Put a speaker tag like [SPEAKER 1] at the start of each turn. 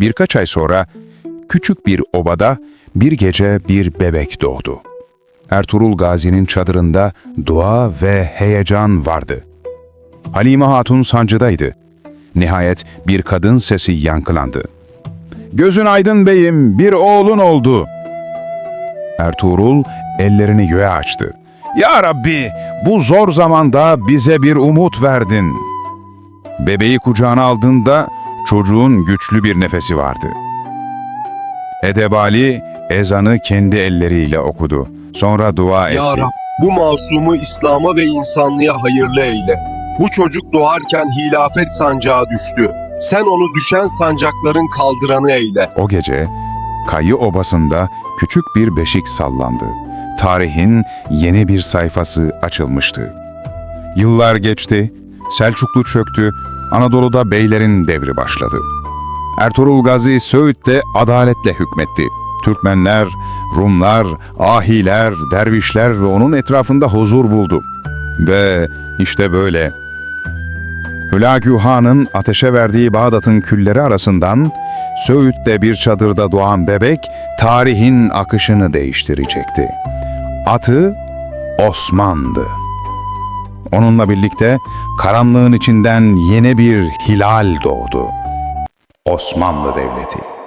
[SPEAKER 1] Birkaç ay sonra küçük bir obada bir gece bir bebek doğdu. Ertuğrul Gazi'nin çadırında dua ve heyecan vardı. Halime Hatun sancıdaydı. Nihayet bir kadın sesi yankılandı. Gözün aydın beyim, bir oğlun oldu. Ertuğrul ellerini göğe açtı. Ya Rabbi, bu zor zamanda bize bir umut verdin. Bebeği kucağına aldığında çocuğun güçlü bir nefesi vardı. Edebali ezanı kendi elleriyle okudu. Sonra dua etti.
[SPEAKER 2] Ya Rab bu masumu İslam'a ve insanlığa hayırlı eyle. Bu çocuk doğarken hilafet sancağı düştü. Sen onu düşen sancakların kaldıranı eyle.
[SPEAKER 1] O gece Kayı Obası'nda küçük bir beşik sallandı. Tarihin yeni bir sayfası açılmıştı. Yıllar geçti, Selçuklu çöktü, Anadolu'da beylerin devri başladı. Ertuğrul Gazi Söğüt'te adaletle hükmetti. Türkmenler, Rumlar, ahiler, dervişler ve onun etrafında huzur buldu. Ve işte böyle Hülagü Han'ın ateşe verdiği Bağdat'ın külleri arasından Söğüt'te bir çadırda doğan bebek tarihin akışını değiştirecekti. Atı Osman'dı. Onunla birlikte karanlığın içinden yeni bir hilal doğdu. Osmanlı Devleti.